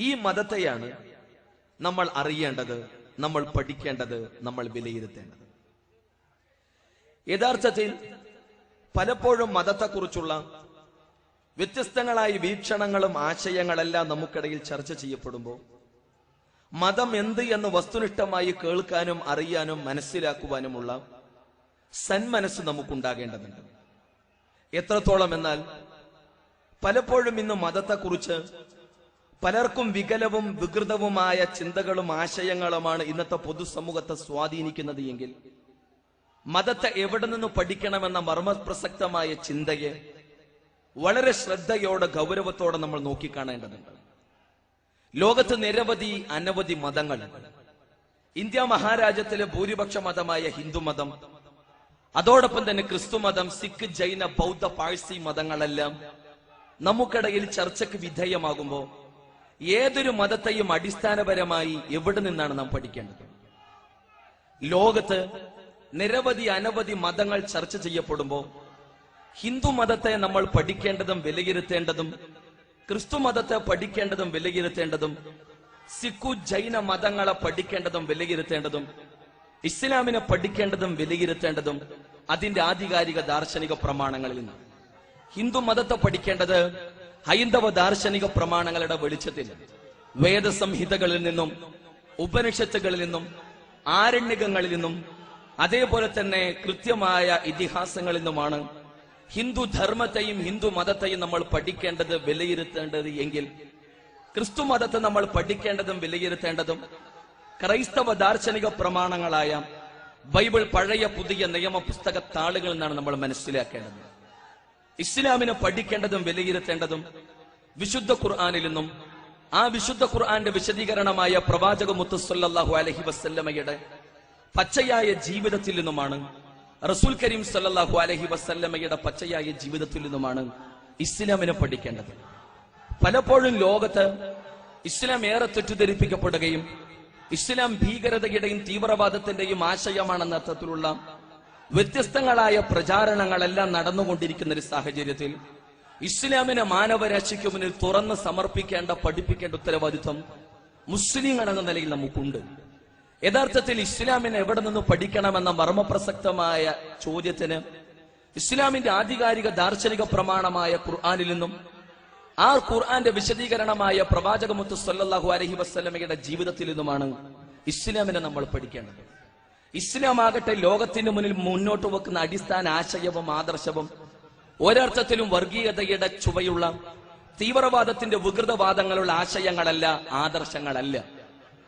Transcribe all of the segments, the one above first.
ഈ മതത്തെയാണ് നമ്മൾ അറിയേണ്ടത് നമ്മൾ പഠിക്കേണ്ടത് നമ്മൾ വിലയിരുത്തേണ്ടത്. യഥാർത്ഥത്തിൽ പലപ്പോഴും മതത്തെക്കുറിച്ചുള്ള വ്യത്യസ്തങ്ങളായ വീക്ഷണങ്ങളും ആശയങ്ങളെല്ലാം നമുക്കിടയിൽ ചർച്ച ചെയ്യപ്പെടുമ്പോൾ മതം എന്ത് എന്ന് വസ്തുനിഷ്ഠമായി കേൾക്കാനും അറിയാനും മനസ്സിലാക്കുവാനുമുള്ള സന്മനസ് നമുക്കുണ്ടാകേണ്ടതുണ്ട്. എത്രത്തോളം എന്നാൽ പലപ്പോഴും ഇന്ന് മതത്തെക്കുറിച്ച് പലർക്കും വികലവും വികൃതവുമായ ചിന്തകളും ആശയങ്ങളുമാണ് ഇന്നത്തെ പൊതുസമൂഹത്തെ സ്വാധീനിക്കുന്നത് എങ്കിൽ മതത്തെ എവിടെ നിന്ന് പഠിക്കണമെന്ന മർമ്മപ്രസക്തമായ ചിന്തയെ വളരെ ശ്രദ്ധയോടെ ഗൗരവത്തോടെ നമ്മൾ നോക്കിക്കാണേണ്ടതുണ്ട്. ലോകത്ത് നിരവധി അനവധി മതങ്ങൾ. ഇന്ത്യ മഹാരാജ്യത്തിലെ ഭൂരിപക്ഷ മതമായ ഹിന്ദുമതം അതോടൊപ്പം തന്നെ ക്രിസ്തു മതം സിഖ് ജൈന ബൗദ്ധ പാഴ്സി മതങ്ങളെല്ലാം നമുക്കിടയിൽ ചർച്ചയ്ക്ക് വിധേയമാകുമ്പോൾ ഏതൊരു മതത്തെയും അടിസ്ഥാനപരമായി എവിടെ നിന്നാണ് നാം പഠിക്കേണ്ടത്? ലോകത്ത് നിരവധി അനവധി മതങ്ങൾ ചർച്ച ചെയ്യപ്പെടുമ്പോൾ ഹിന്ദു മതത്തെ നമ്മൾ പഠിക്കേണ്ടതും വിലയിരുത്തേണ്ടതും ക്രിസ്തു മതത്തെ പഠിക്കേണ്ടതും വിലയിരുത്തേണ്ടതും സിഖു ജൈന മതങ്ങളെ പഠിക്കേണ്ടതും വിലയിരുത്തേണ്ടതും ഇസ്ലാമിനെ പഠിക്കേണ്ടതും വിലയിരുത്തേണ്ടതും അതിന്റെ ആധികാരിക ദാർശനിക പ്രമാണങ്ങളിൽ നിന്ന് ഹിന്ദു മതത്തെ പഠിക്കേണ്ടത് ഹൈന്ദവ ദാർശനിക പ്രമാണങ്ങളുടെ വെളിച്ചത്തിൽ വേദസംഹിതകളിൽ നിന്നും ഉപനിഷത്തുകളിൽ നിന്നും ആരണ്യകങ്ങളിൽ നിന്നും അതേപോലെ തന്നെ കൃത്യമായ ഇതിഹാസങ്ങളിൽ നിന്നുമാണ് ഹിന്ദു ധർമ്മത്തെയും ഹിന്ദു മതത്തെയും നമ്മൾ പഠിക്കേണ്ടത് വിലയിരുത്തേണ്ടത് എങ്കിൽ ക്രിസ്തു മതത്തെ നമ്മൾ പഠിക്കേണ്ടതും വിലയിരുത്തേണ്ടതും ക്രൈസ്തവ ദാർശനിക പ്രമാണങ്ങളായ ബൈബിൾ പഴയ പുതിയ നിയമ പുസ്തക താളുകളിൽ നിന്നാണ് നമ്മൾ മനസ്സിലാക്കേണ്ടത്. ഇസ്ലാമിനെ പഠിക്കേണ്ടതും വിലയിരുത്തേണ്ടതും വിശുദ്ധ ഖുർആാനിൽ നിന്നും ആ വിശുദ്ധ ഖുർആന്റെ വിശദീകരണമായ പ്രവാചക മുത്തസ്സല്ലാഹു അലഹി വസ്ല്ലമയുടെ പച്ചയായ ജീവിതത്തിൽ നിന്നുമാണ് റസൂൽ കരീം സല്ലാഹു അലഹി വസ്ല്ലമയുടെ പച്ചയായ ജീവിതത്തിൽ നിന്നുമാണ് ഇസ്ലാമിനെ പഠിക്കേണ്ടത്. പലപ്പോഴും ലോകത്ത് ഇസ്ലാം ഏറെ തെറ്റിദ്ധരിപ്പിക്കപ്പെടുകയും ഇസ്ലാം ഭീകരതയുടെയും തീവ്രവാദത്തിന്റെയും ആശയമാണെന്ന അർത്ഥത്തിലുള്ള വ്യത്യസ്തങ്ങളായ പ്രചാരണങ്ങളെല്ലാം നടന്നുകൊണ്ടിരിക്കുന്ന ഒരു സാഹചര്യത്തിൽ ഇസ്ലാമിനെ മാനവരാശിക്ക് മുന്നിൽ തുറന്ന് സമർപ്പിക്കേണ്ട പഠിപ്പിക്കേണ്ട ഉത്തരവാദിത്വം മുസ്ലിങ്ങൾ എന്ന നിലയിൽ നമുക്കുണ്ട്. യഥാർത്ഥത്തിൽ ഇസ്ലാമിനെ എവിടെ നിന്ന് പഠിക്കണമെന്ന മർമ്മപ്രസക്തമായ ചോദ്യത്തിന് ഇസ്ലാമിന്റെ ആധികാരിക ദാർശനിക പ്രമാണമായ ഖുർആാനിൽ നിന്നും ആ ഖുർആന്റെ വിശദീകരണമായ പ്രവാചകമുത്ത് സല്ലാഹു അലഹി വസ്ലമയുടെ ജീവിതത്തിൽ നിന്നുമാണ് ഇസ്ലാമിനെ നമ്മൾ പഠിക്കേണ്ടത്. ഇസ്ലാം ആകട്ടെ ലോകത്തിന് മുന്നിൽ മുന്നോട്ട് വെക്കുന്ന അടിസ്ഥാന ആശയവും ആദർശവും ഒരർത്ഥത്തിലും വർഗീയതയുടെ ചുവയുള്ള തീവ്രവാദത്തിന്റെ വികൃതവാദങ്ങളുള്ള ആശയങ്ങളല്ല ആദർശങ്ങളല്ല.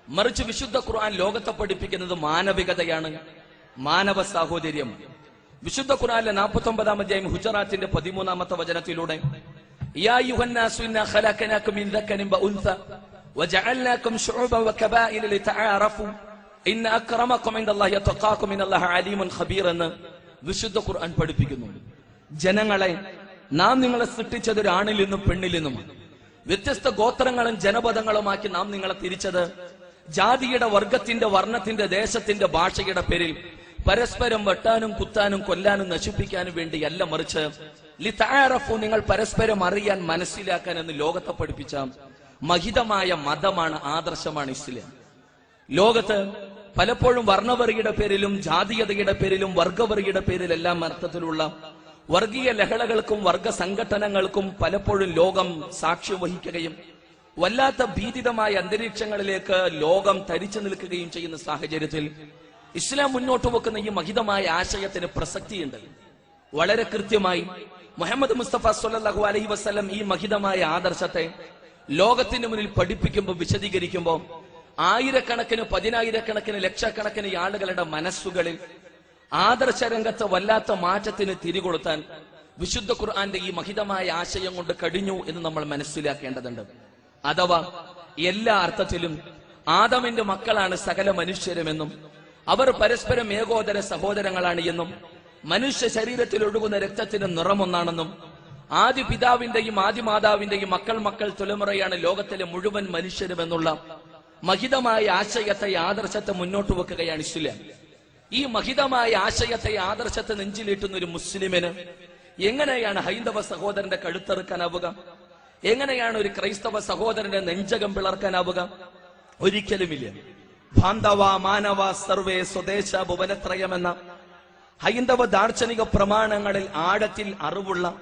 മറിച്ച് വിശുദ്ധ ഖുർആൻ ലോകത്തെ പഠിപ്പിക്കുന്നത് മാനവികതയാണ്. മാനവ സാഹോദര്യം. വിശുദ്ധ ഖുർആനിലെ നാൽപ്പത്തി ഒമ്പതാം അധ്യായം ഹുജറാത്തിന്റെ പതിമൂന്നാമത്തെ വചനത്തിലൂടെ ഇന്ന് ഖബീർ എന്ന് വിശുദ്ധ ഖുർആൻ പഠിപ്പിക്കുന്നു. ജനങ്ങളെ നാം നിങ്ങളെ സൃഷ്ടിച്ചത് ഒരു ആണിൽ നിന്നും പെണ്ണിൽ നിന്നുമാണ്. വ്യത്യസ്ത ഗോത്രങ്ങളും ജനപദങ്ങളുമാക്കി നാം നിങ്ങളെ തിരിച്ചത് ജാതിയുടെ വർഗത്തിന്റെ വർണത്തിന്റെ ദേശത്തിന്റെ ഭാഷയുടെ പേരിൽ പരസ്പരം വെട്ടാനും കുത്താനും കൊല്ലാനും നശിപ്പിക്കാനും വേണ്ടിയല്ല മറിച്ച് ലിതാറഫു നിങ്ങൾ പരസ്പരം അറിയാൻ മനസ്സിലാക്കാൻ എന്ന് ലോകത്തെ പഠിപ്പിച്ച മഹിതമായ മതമാണ് ആദർശമാണ് ഇസ്ലാം. ലോകത്ത് പലപ്പോഴും വർണവറിയുടെ പേരിലും ജാതീയതയുടെ പേരിലും വർഗവറിയുടെ പേരിലെല്ലാം അർത്ഥത്തിലുള്ള വർഗീയ ലഹളകൾക്കും വർഗ സംഘടനകൾക്കും പലപ്പോഴും ലോകം സാക്ഷ്യം വഹിക്കുകയും വല്ലാത്ത ഭീതിതമായ അന്തരീക്ഷങ്ങളിലേക്ക് ലോകം തരിച്ചു നിൽക്കുകയും ചെയ്യുന്ന സാഹചര്യത്തിൽ ഇസ്ലാം മുന്നോട്ട് വെക്കുന്ന ഈ മഹിതമായ ആശയത്തിന് പ്രസക്തിയുണ്ട്. വളരെ കൃത്യമായി മുഹമ്മദ് മുസ്തഫ സല്ലല്ലാഹു അലഹി വസ്ലം ഈ മഹിതമായ ആദർശത്തെ ലോകത്തിന് മുന്നിൽ പഠിപ്പിക്കുമ്പോൾ വിശദീകരിക്കുമ്പോൾ ആയിരക്കണക്കിന് പതിനായിരക്കണക്കിന് ലക്ഷക്കണക്കിന് ആളുകളുടെ മനസ്സുകളിൽ ആദർശരംഗത്തെ വല്ലാത്ത മാറ്റത്തിന് തിരികൊളുത്താൻ വിശുദ്ധ ഖുർആന്റെ ഈ മഹിതമായ ആശയം കൊണ്ട് കഴിഞ്ഞു എന്ന് നമ്മൾ മനസ്സിലാക്കേണ്ടതുണ്ട്. അഥവാ എല്ലാ അർത്ഥത്തിലും ആദമിന്റെ മക്കളാണ് സകല മനുഷ്യരുമെന്നും അവർ പരസ്പരം ഏകോദര സഹോദരങ്ങളാണ് എന്നും മനുഷ്യ ശരീരത്തിൽ ഒഴുകുന്ന രക്തത്തിന് നിറമൊന്നാണെന്നും ആദ്യ പിതാവിന്റെയും ആദ്യ മാതാവിന്റെയും മക്കൾ മക്കൾ തലമുറയാണ് ലോകത്തിലെ മുഴുവൻ മനുഷ്യരുമെന്നുള്ള മഹിതമായ ആശയത്തെ ആദർശത്തെ മുന്നോട്ട് വെക്കുകയാണ് ഇസ്ലാം. ഈ മഹിതമായ ആശയത്തെ ആദർശത്തെ നെഞ്ചിലേറ്റുന്ന ഒരു മുസ്ലിമിന് എങ്ങനെയാണ് ഹൈന്ദവ സഹോദരന്റെ കഴുത്തെറുക്കാനാവുക? എങ്ങനെയാണ് ഒരു ക്രൈസ്തവ സഹോദരന്റെ നെഞ്ചകം പിളർക്കാനാവുക? ഒരിക്കലുമില്ല. ബാന്ധവ മാനവ സർവേ സ്വദേശ ഭുവനത്രയം എന്ന ഹൈന്ദവ ദാർശനിക പ്രമാണങ്ങളിൽ ആഴത്തിൽ അറിവുള്ള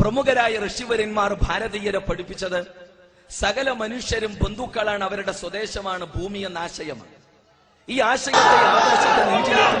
പ്രമുഖരായ ഋഷിവര്യന്മാർ ഭാരതീയരെ പഠിപ്പിച്ചത് സകല മനുഷ്യരും ബന്ധുക്കളാണ് അവരുടെ സ്വദേശമാണ് ഭൂമി എന്ന ആശയമാണ് ഈ ആശയത്തെ ആദർശത്തെ നെഞ്ചിലേറ്റി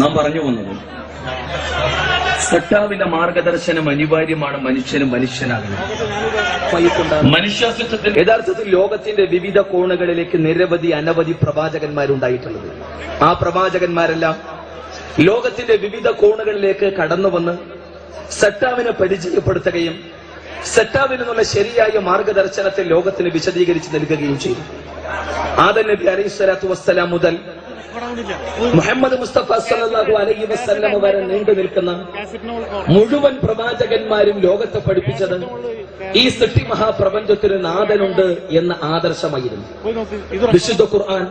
നാം പറഞ്ഞു വന്നത് സട്ടാവിന്റെ മാർഗദർശനം അനിവാര്യമാണ്. മനുഷ്യനും മനുഷ്യനാകുന്നത് മനുഷ്യാസ്തിത്വത്തിൽ യഥാർത്ഥത്തിൽ ലോകത്തിന്റെ വിവിധ കോണുകളിലേക്ക് നിരവധി അനവധി പ്രവാചകന്മാരുണ്ടായിട്ടുള്ളത്. ആ പ്രവാചകന്മാരെല്ലാം ലോകത്തിന്റെ വിവിധ കോണുകളിലേക്ക് കടന്നു വന്ന് സട്ടാവിനെ പരിചയപ്പെടുത്തുകയും സട്ടാവിൽ നിന്നുള്ള ശരിയായ മാർഗദർശനത്തെ ലോകത്തിന് വിശദീകരിച്ച് നൽകുകയും ചെയ്തു. ആദൻ നബി അലൈഹി സ്വലാത്തു വസ്സലാം മുതൽ മുഹമ്മദ് മുസ്തഫ സല്ലല്ലാഹു അലൈഹി വസല്ലമ വരെ നീണ്ടു നിൽക്കുന്ന മുഴുവൻ പ്രവാചകന്മാരും ലോകത്തെ പഠിപ്പിച്ചത് ഈ സൃഷ്ടി മഹാപ്രപഞ്ചത്തിന് നാഥനുണ്ട് എന്ന ആദർശമായിരുന്നു. വിശുദ്ധ ഖുർആൻ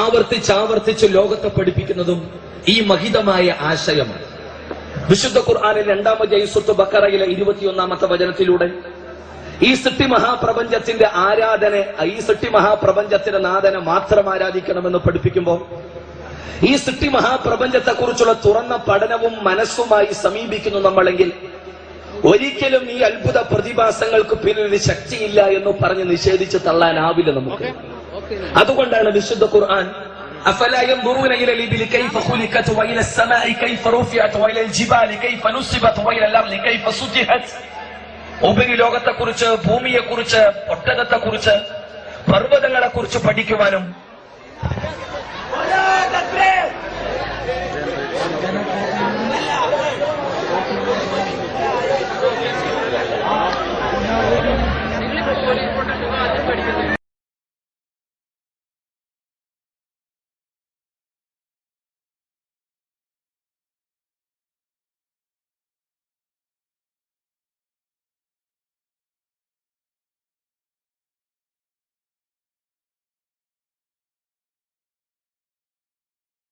ആവർത്തിച്ചാവർത്തിച്ച് ലോകത്തെ പഠിപ്പിക്കുന്നതും ഈ മഹിതമായ ആശയമാണ്. വിശുദ്ധ ഖുർആനിൽ രണ്ടാമത്തെ യൂസുത്ത് ബക്കറയിലെ ഇരുപത്തിയൊന്നാമത്തെ വചനത്തിലൂടെ ഈ സൃഷ്ടി മഹാപ്രപഞ്ചത്തിന്റെ ആരാധന ഈ സൃഷ്ടി മഹാപ്രപഞ്ചത്തിന്റെ നാഥനെ മാത്രം ആരാധിക്കണമെന്ന് പഠിപ്പിക്കുമ്പോൾ ഈ സൃഷ്ടി മഹാപ്രപഞ്ചത്തെ കുറിച്ചുള്ള തുറന്ന പഠനവും മനസ്സുമായി സമീപിക്കുന്നു നമ്മളെങ്കിൽ ഒരിക്കലും ഈ അത്ഭുത പ്രതിഭാസങ്ങൾക്ക് പിന്നിൽ ഒരു ശക്തിയില്ല എന്ന് പറഞ്ഞ് നിഷേധിച്ച് തള്ളാനാവില്ല നമുക്ക് അതുകൊണ്ടാണ് വിശുദ്ധ ഖുർആൻ أفلا ينظرون إلى الإبل كيف خلقت وإلى السماء كيف رفعت وإلى الجبال كيف نصبت وإلى الأرض كيف سطحت ഉപരിലോകത്തെക്കുറിച്ച് ഭൂമിയെക്കുറിച്ച് ഒട്ടകത്തെക്കുറിച്ച് പർവതങ്ങളെക്കുറിച്ച് പഠിക്കുവാനും